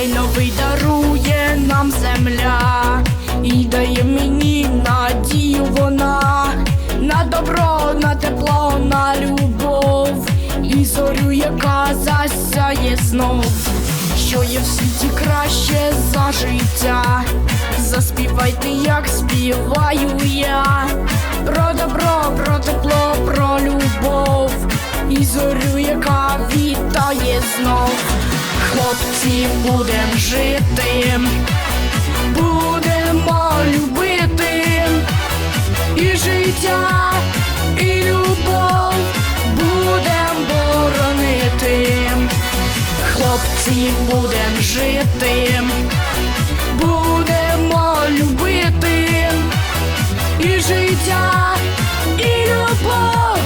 День дарує нам земля і дає мені надію вона на добро, на тепло, на любов. І зорю, яка засяє знов, що є в світі краще за життя. Заспівайте, як співаю я, про добро, про тепло, про любов і зорю, яка вітає знов. Хлопці, будем жити, Хлопці, будем жити, будемо любити і життя, і любов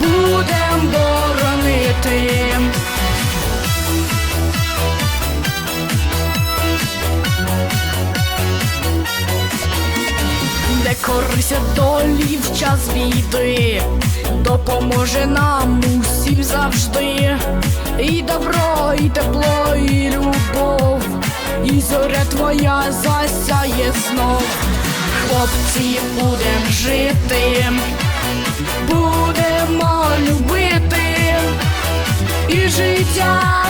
будем боронити. де корися долі в час біди, допоможе нам усім твоя засяє знов. Хлопці, будем жити, будемо любити і життя,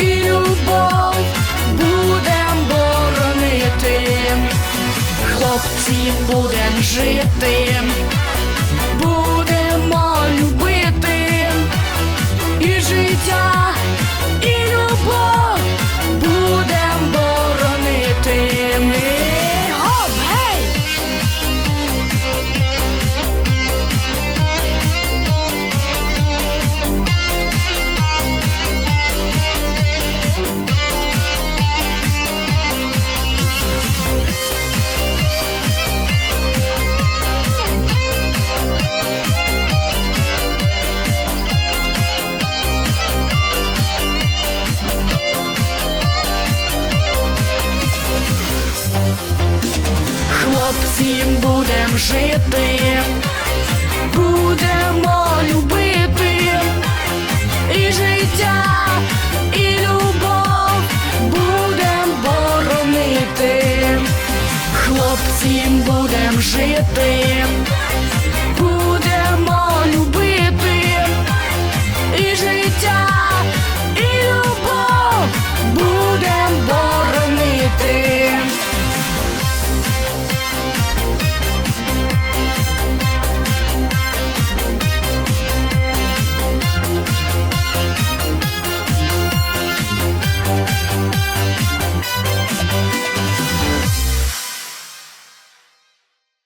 і любов будем боронити. Хлопці, будем жити, всім будем жити, будемо любити і життя, і любов будем боронити, хлопцям будем жити, будемо любити.